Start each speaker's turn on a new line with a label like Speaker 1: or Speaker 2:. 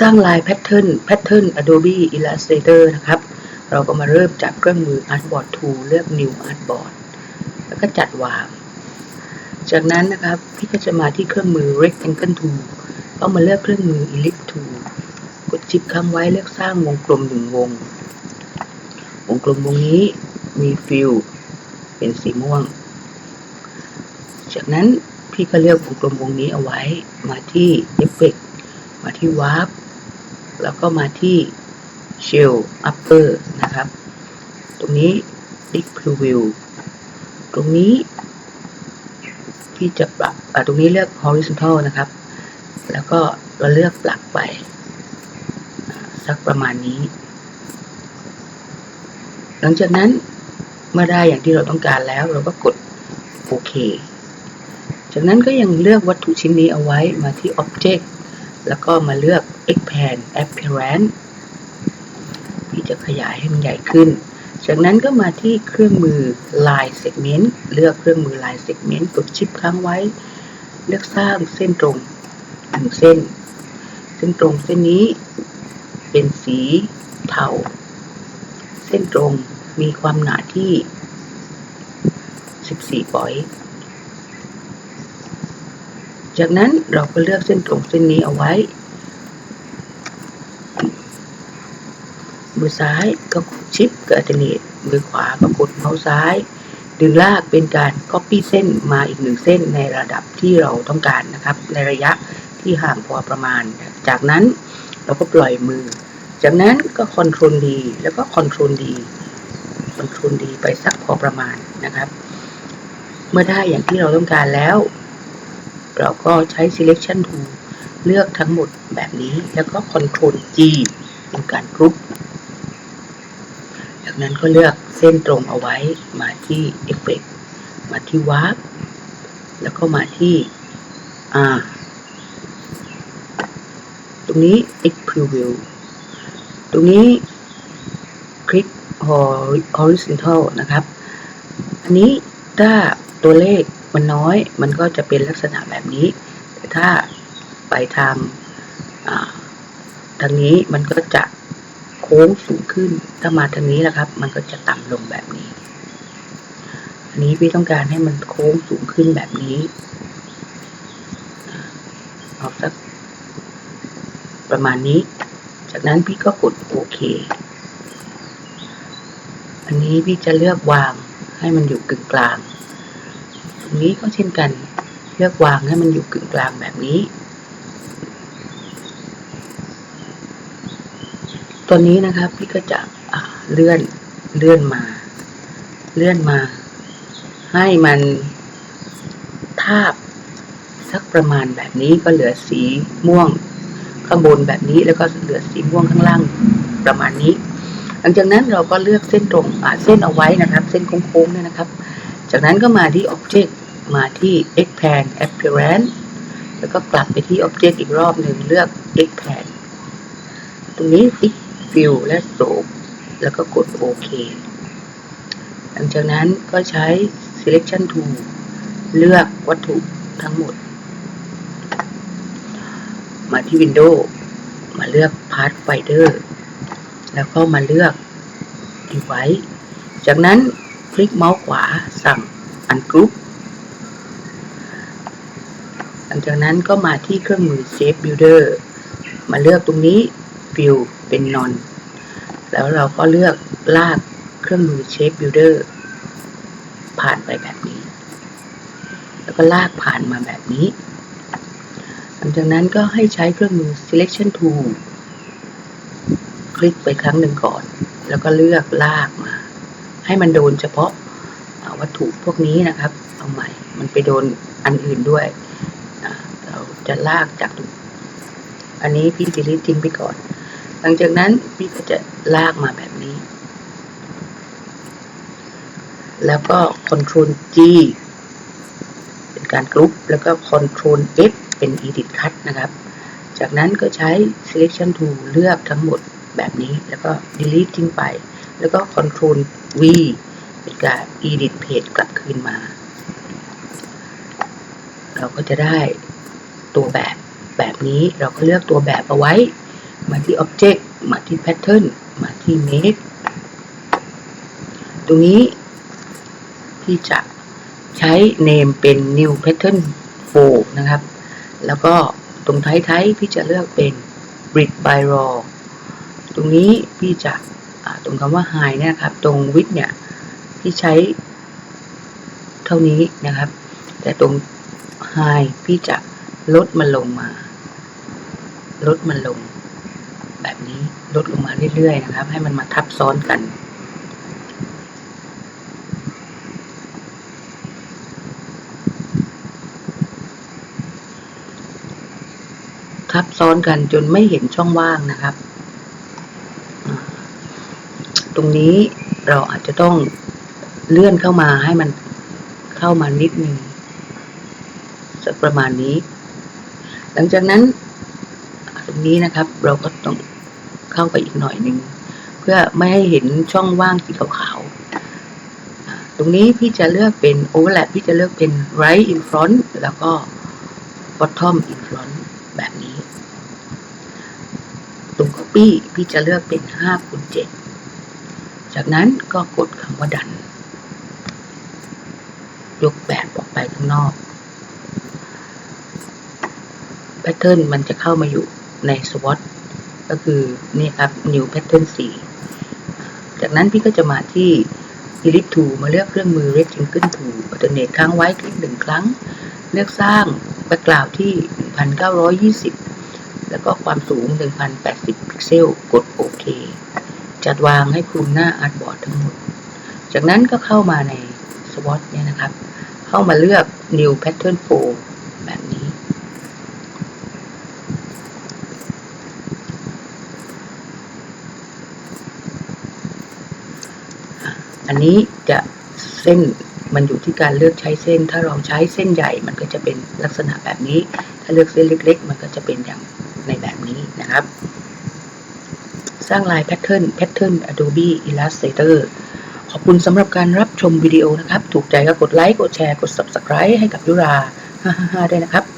Speaker 1: สร้างลายแพทเทิร์นแพทเทิร์น Adobe Illustrator นะครับ เราก็มาเริ่มจากเครื่องมือ Artboard Tool เลือก New Artboard แล้วก็จัดวาง จากนั้นนะครับ พี่ก็จะมาที่เครื่องมือ Rectangle Tool ก็มาเลือกเครื่องมือ Ellipse Tool กดชิปค้างไว้เลือกสร้างวงกลมหนึ่งวง วงกลมวงนี้มีฟิลเป็นสีม่วง จากนั้นพี่ก็เลือกวงกลมวงนี้เอาไว้มาที่ Effect มาที่ Warp แล้วก็มาที่ Shell Upper นะครับ ตรงนี้ Big Preview ตรงนี้พี่จะปรับตรงนี้เลือก Horizontal นะครับ แล้วก็เราเลือกปรับไปสักประมาณนี้ หลังจากนั้นเมื่อได้อย่างที่เราต้องการแล้ว เราก็กดโอเค จากนั้นก็ยังเลือกวัตถุชิ้นนี้เอาไว้มาที่ Object แล้วก็มาเลือก Expand Appearance ที่จะขยายให้มันใหญ่ขึ้น จากนั้นก็มาที่เครื่องมือ Line Segment เลือกเครื่องมือ Line Segment กดชิปค้างไว้ เลือกสร้างเส้นตรงหนึ่งเส้น เส้นตรงเส้นนี้เป็นสีเทา เส้นตรงมีความหนาที่ 14ปอยต์ จากนั้นเราก็เลือกเส้นตรงเส้นนี้เอาไว้ มือซ้ายก็กดชิปกับอัลเนมือขวาก็กดเมาส์ซ้าย ดึงลากเป็นการ Copy เส้นมาอีกหนึ่งเส้นในระดับที่เราต้องการนะครับ ในระยะที่ห่างพอประมาณ จากนั้นเราก็ปล่อยมือ จากนั้นก็ Ctrl D แล้วก็ Ctrl D Ctrl D ไปสักพอประมาณนะครับ เมื่อได้อย่างที่เราต้องการแล้ว เราก็ใช้ selection tool เลือกทั้งหมดแบบนี้ แล้วก็ control G เป็นการกรุ๊ปจากนั้นก็เลือกเส้นตรงเอาไว้มาที่ Effect มาที่ Warp แล้วก็มาที่ R ตรงนี้ X Preview ตรงนี้คลิก horizontal นะครับ อันนี้ถ้าตัวเลข มันน้อยมันก็จะเป็นลักษณะแบบนี้ แต่ถ้าไปทางทางนี้มันก็จะโค้งสูงขึ้น ถ้ามาทางนี้นะครับ มันก็จะต่ำลงแบบนี้ อันนี้พี่ต้องการให้มันโค้งสูงขึ้นแบบนี้อ่าเอาสักประมาณนี้ จากนั้นพี่ก็กดโอเค อันนี้พี่จะเลือกวางให้มันอยู่กึ่งกลาง รงนี้ก็เช่นกัน เลือกวางให้มันอยู่กึ่งกลางแบบนี้ ตัวนี้นะครับพี่ก็จะเลื่อนเลื่อนมา เลื่อนมา ให้มันทาบสักประมาณแบบนี้ก็เหลือสีม่วงข้างบนแบบนี้แล้วก็เหลือสีม่วงข้างล่างประมาณนี้ หลังจากนั้นเราก็เลือกเส้นตรงเส้นเอาไว้นะครับ เส้นโค้งๆเนี่ยนะครับ จากนั้นก็มาที่ Object มาที่ Expand Appearance แล้วก็กลับไปที่ Object อีกรอบหนึ่งเลือก Expand ตรงนี้ Fix Fill และ Stroke แล้วก็กดโอเค หลังจากนั้นก็ใช้ Selection Tool เลือกวัตถุทั้งหมด มาที่ Window มาเลือก Pathfinder แล้วก็มาเลือก Device จากนั้น ลิกเมาส์ขวาสั่ง Ungroup หลังจากนั้นก็มาที่เครื่องมือ Shape Builder มาเลือกตรงนี้ Fill เป็น Non แล้วเราก็เลือกลากเครื่องมือ Shape Builder ผ่านไปแบบนี้ แล้วก็ลากผ่านมาแบบนี้ หลังจากนั้นก็ให้ใช้เครื่องมือ Selection Tool คลิกไปครั้งหนึ่งก่อน แล้วก็เลือกลากมา ให้มันโดนเฉพาะวัตถุพวกนี้นะครับ เอาใหม่ มันไปโดนอันอื่นด้วย เราจะลากจากตรงอันนี้พี่ delete ทิ้งไปก่อน หลังจากนั้นพี่ก็จะลากมาแบบนี้ แล้วก็ Ctrl G เป็นการกรุ๊ป แล้วก็ Ctrl F เป็น Edit Cut นะครับ จากนั้นก็ใช้ Selection Tool เลือกทั้งหมดแบบนี้ แล้วก็ Delete ทิ้งไป แล้วก็ Ctrl V เป็นการ Edit Page กลับคืนมา เราก็จะได้ตัวแบบแบบนี้เราก็เลือกตัวแบบเอาไว้ มาที่ Object มาที่ Pattern มาที่ Make ตรงนี้พี่จะใช้ name เป็น new pattern 4 นะครับ แล้วก็ตรงท้ายๆพี่จะเลือกเป็น bridge by raw ตรงนี้พี่จะ ตรงคำว่า high เนี่ยนะครับ ตรง width เนี่ยพี่ใช้เท่านี้นะครับ แต่ตรง high พี่จะลดมันลงมา ลดมันลง แบบนี้ลดลงมาเรื่อยๆนะครับ ให้มันมาทับซ้อนกันทับซ้อนกันจนไม่เห็นช่องว่างนะครับ ตรงนี้เราอาจจะต้องเลื่อนเข้ามาให้มันเข้ามานิดนึงสักประมาณนี้ หลังจากนั้นตรงนี้นะครับ เราก็ต้องเข้าไปอีกหน่อยหนึ่งเพื่อไม่ให้เห็นช่องว่างสีขาวๆตรงนี้พี่จะเลือกเป็น overlap พี่จะเลือกเป็น right in front แล้วก็ bottom in front แบบนี้ ตรง copy พี่จะเลือกเป็น5คูณ7 จากนั้นก็กดคำว่าดัน ยกแบบออกไปข้างนอกแพทเทิร์นมันจะเข้ามาอยู่ใน SWOT ก็คือนี่ครับ new pattern 4 จากนั้นพี่ก็จะมาที่ Elite Tool มาเลือกเครื่องมือ Rectangle Tool alternate ค้างไว้คลิกหนึ่งครั้ง เลือกสร้าง background ที่ 1920 แล้วก็ความสูง 1080 พิกเซล กดโอเค จัดวางให้คลุมหน้าอาร์ตบอร์ดทั้งหมด จากนั้นก็เข้ามาใน SWOT เนี่ยนะครับ เข้ามาเลือก New Pattern 4แบบนี้ อันนี้จะเส้นมันอยู่ที่การเลือกใช้เส้น ถ้าเราใช้เส้นใหญ่มันก็จะเป็นลักษณะแบบนี้ ถ้าเลือกเส้นเล็ก ๆ มันก็จะเป็นอย่างในแบบนี้นะครับ สร้างลายแพทเทิร์นแพทเทิร์น Adobe Illustrator ขอบคุณสำหรับการรับชมวิดีโอนะครับ ถูกใจก็กดไลค์ กดแชร์ กด Subscribe ให้กับยุรา 55ด้วยนะครับสวัสดีครับ